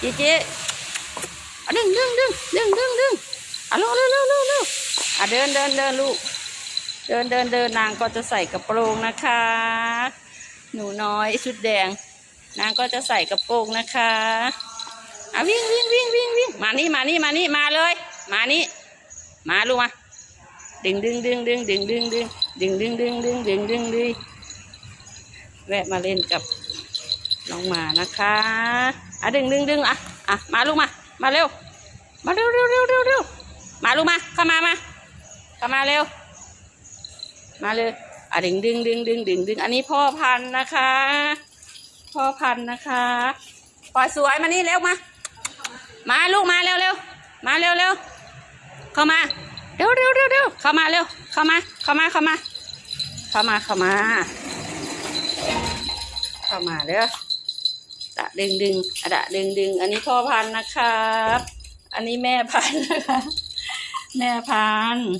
เจ๊เจ๊ดึงดึงดึงดึงดึงดึงอะเร็วเร็วเร็วเร็วเร็วอะเดินเดินเดินลูก เดินเดินเดินนางก็จะใส่กระโปรงนะคะ หนูน้อยชุดแดง นางก็จะใส่กระโปรงนะคะอะวิ่งวิ่งวิ่งวิ่งวิ่งมานี่มานี่มานี่มาเลย มานี่มาลูกมาดึงดึงดึงดึงดึงดึงดึงดึงดึงดึงดึงดึงดึงดึงแวะมาเล่นกับ น้องมานะคะอะดึงดึงดึงอะอะมาลูกมา มาเร็ว มาเร็วเร็วเร็วเร็วเร็วมาลูกมาเข้ามามาเข้ามาเร็ว มาเลยอะดึงดึงดึงดึงดึงดึงอันนี้พ่อพันธุ์นะคะ พ่อพันธุ์นะคะปล่อยสวยมานี่เร็วมา มาลูกมาเร็วเร็วมาเร็วเร็วเข้ามาเร็วเร็วเร็วเร็วเข้ามาเร็วเข้ามาเข้ามาเข้ามาเข้ามาเข้ามาเข้ามาเด้อ ดะดึงดึงอะดะดึงดึง อันนี้พ่อพันธุ์นะครับ อันนี้แม่พันธุ์นะคะ แม่พันธุ์